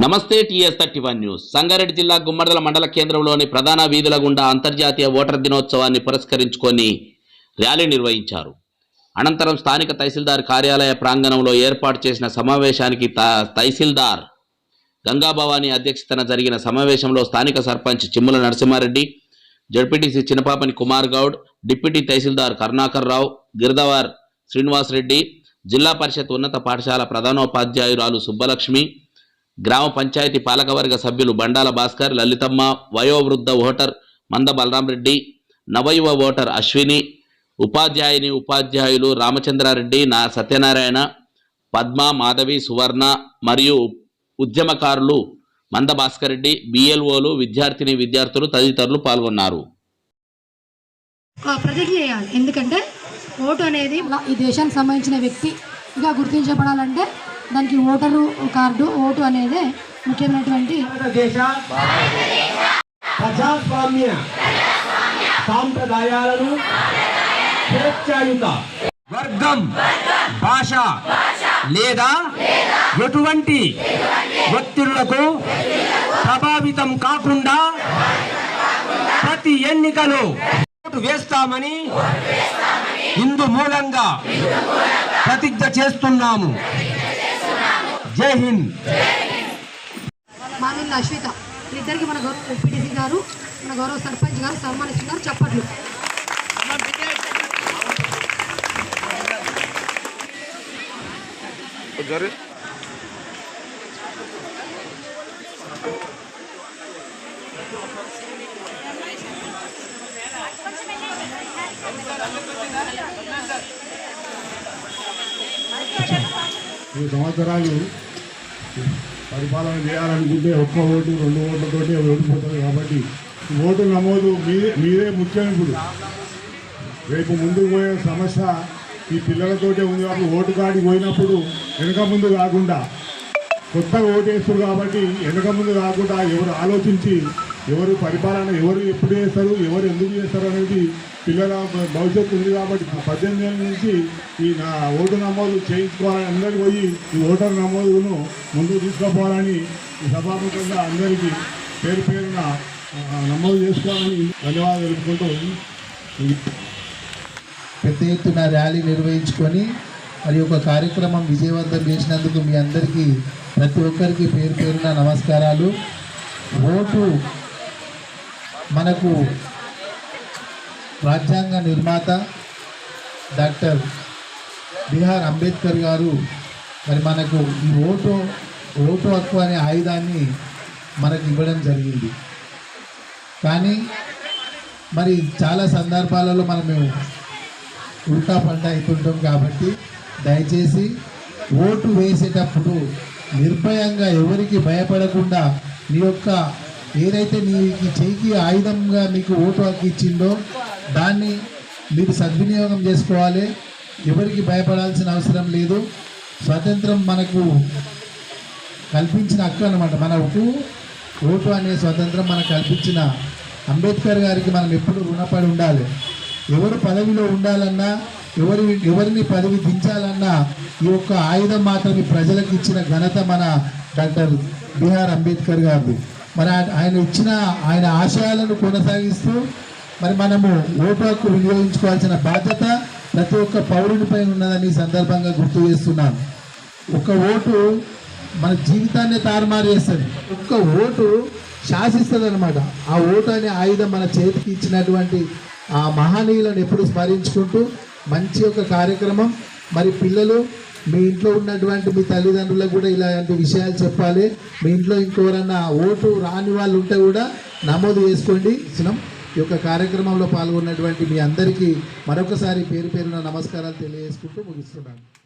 నమస్తే TS thirty one news. Sangareddy జిల్లా గుమ్మడదల మండల కేంద్రంలోని ప్రధాన వీధుల గుండా అంతర్జాతీయ ఓటర్ దినోత్సవాన్ని పురస్కరించుకొని ర్యాలీ నిర్వహించారు. అనంతరం స్థానిక తహసీల్దార్ కార్యాలయ ప్రాంగణంలో ఏర్పాటు చేసిన సమావేశానికి త- తహసీల్దార్ గంగాభవాని అధ్యక్షతన జరిగిన సమావేశంలో స్థానిక సర్పంచ్ చిమ్ముల నరసింహారెడ్డి జడ్పీటీసీ చిన్నపాపని కుమార్ గౌడ్ డిప్యూటీ తహసీల్దార్ కరుణాకర్ రావు గిరిదవార్ శ్రీనివాస్రెడ్డి జిల్లా పరిషత్ ఉన్నత పాఠశాల ప్రధానోపాధ్యాయురాలు సుబ్బలక్ష్మి గ్రామ పంచాయతీ పాలకవర్గ సభ్యులు బండాల భాస్కర్ లలితమ్మ వయోవృద్ధ ఓటర్ మంద బలరాం రెడ్డి నవయువ ఓటర్ అశ్విని ఉపాధ్యాయుని ఉపాధ్యాయులు రామచంద్రారెడ్డి నా సత్యనారాయణ పద్మ మాధవి సువర్ణ మరియు ఉద్యమకారులు మంద భాస్కర్ రెడ్డి బిఎల్ఓలు విద్యార్థిని విద్యార్థులు తదితరులు పాల్గొన్నారు. ప్రతిజ్ఞ చేయాలి. ఎందుకంటే ఓటు అనేది ఈ దేశానికి సంబంధించిన వ్యక్తిగా గుర్తించబడాలంటే దానికి ఓటరు కార్డు ఓటు అనేది ముఖ్యమైనటువంటి ప్రజాస్వామ్య సాంప్రదాయాలను స్వేచ్ఛాయుత వర్గం భాష లేదా ఎటువంటి ఒత్తిళ్ళకు ప్రభావితం కాకుండా ప్రతి ఎన్నికలో ఓటు వేస్తామని ఇందు మూలంగా ప్రతిజ్ఞ చేస్తున్నాము. జై హింద్. మామిళ్ళ అశ్విత. ఇద్దరికి మన గౌరవ ఎంపీటీసీ గారు మన గౌరవ సర్పంచ్ గారు సన్మానిస్తున్నారు చప్పట్లు. ఈ సంవత్సరాలు పరిపాలన చేయాలనుకుంటే ఒక్క ఓటు రెండు ఓట్లతోటి ఓడిపోతారు కాబట్టి ఓటు నమోదు మీరే మీరే ముఖ్యం ఇప్పుడు రేపు ముందుకు పోయే సమస్య ఈ పిల్లలతోటే ఉంది కాబట్టి ఓటు కాడికి పోయినప్పుడు వెనక ముందు కాకుండా కొత్తగా ఓటు వేస్తారు కాబట్టి వెనక ముందు కాకుండా ఎవరు ఆలోచించి ఎవరు పరిపాలన ఎవరు ఎప్పుడు చేస్తారు ఎవరు ఎందుకు చేస్తారు అనేది పిల్లల భవిష్యత్తు ఉంది కాబట్టి పద్దెనిమిది ఏళ్ళ నుంచి ఈ నా ఓటు నమోదు చేయించుకోవాలని అందరికి పోయి ఈ ఓటర్ నమోదును ముందుకు తీసుకుపోవాలని సభాముఖంగా అందరికీ పేరు పేరున నమోదు చేసుకోవాలని ధన్యవాదాలు తెలుపుకుంటూ పెద్ద ఎత్తున ర్యాలీ నిర్వహించుకొని మరి ఒక కార్యక్రమం విజయవంతం చేసినందుకు మీ అందరికీ ప్రతి ఒక్కరికి పేరు పేరున నమస్కారాలు. ఓటు మనకు రాజ్యాంగ నిర్మాత డాక్టర్ బిఆర్ అంబేద్కర్ గారు మరి మనకు ఈ ఓటు ఓటు హక్కు అనే ఆయుధాన్ని మనకు ఇవ్వడం జరిగింది. కానీ మరి చాలా సందర్భాలలో మనము ఉల్టా పంట అవుతుంటాం కాబట్టి దయచేసి ఓటు వేసేటప్పుడు నిర్భయంగా ఎవరికి భయపడకుండా మీ యొక్క ఏదైతే నీకు చేయికి ఆయుధంగా మీకు ఓటు హక్కు ఇచ్చిందో దాన్ని మీరు సద్వినియోగం చేసుకోవాలి. ఎవరికి భయపడాల్సిన అవసరం లేదు. స్వాతంత్రం మనకు కల్పించిన హక్కు అనమాట మనకు ఓటు అనే స్వతంత్రం మనకు కల్పించిన అంబేద్కర్ గారికి మనం ఎప్పుడు రుణపడి ఉండాలి. ఎవరు పదవిలో ఉండాలన్నా ఎవరి ఎవరిని పదవి దించాలన్నా ఈ యొక్క ఆయుధం మాత్రమే ప్రజలకు ఇచ్చిన ఘనత మన డాక్టర్ బిఆర్ అంబేద్కర్ గారిది. మరి ఆయన ఇచ్చిన ఆయన ఆశయాలను కొనసాగిస్తూ మరి మనము ఓటు హక్కు వినియోగించుకోవాల్సిన బాధ్యత ప్రతి ఒక్క పౌరునిపై ఉన్నదని సందర్భంగా గుర్తు చేస్తున్నాను. ఒక ఓటు మన జీవితాన్ని తారుమారు చేస్తుంది. ఒక్క ఓటు శాసిస్తుంది అనమాట ఆ ఓటు అనే ఆయుధం మన చేతికి ఇచ్చినటువంటి ఆ మహనీయులను ఎప్పుడు స్మరించుకుంటూ మంచి ఒక కార్యక్రమం మరి పిల్లలు మీ ఇంట్లో ఉన్నటువంటి మీ తల్లిదండ్రులకు కూడా ఇలాంటి విషయాలు చెప్పాలి. మీ ఇంట్లో ఇంకెవరన్నా ఓటు రాని వాళ్ళు ఉంటే కూడా నమోదు చేసుకోండి. ఇచ్చినాం ఈ యొక్క కార్యక్రమంలో పాల్గొన్నటువంటి మీ అందరికీ మరొకసారి పేరు పేరున నమస్కారాలు తెలియజేసుకుంటూ ముగిస్తున్నాను.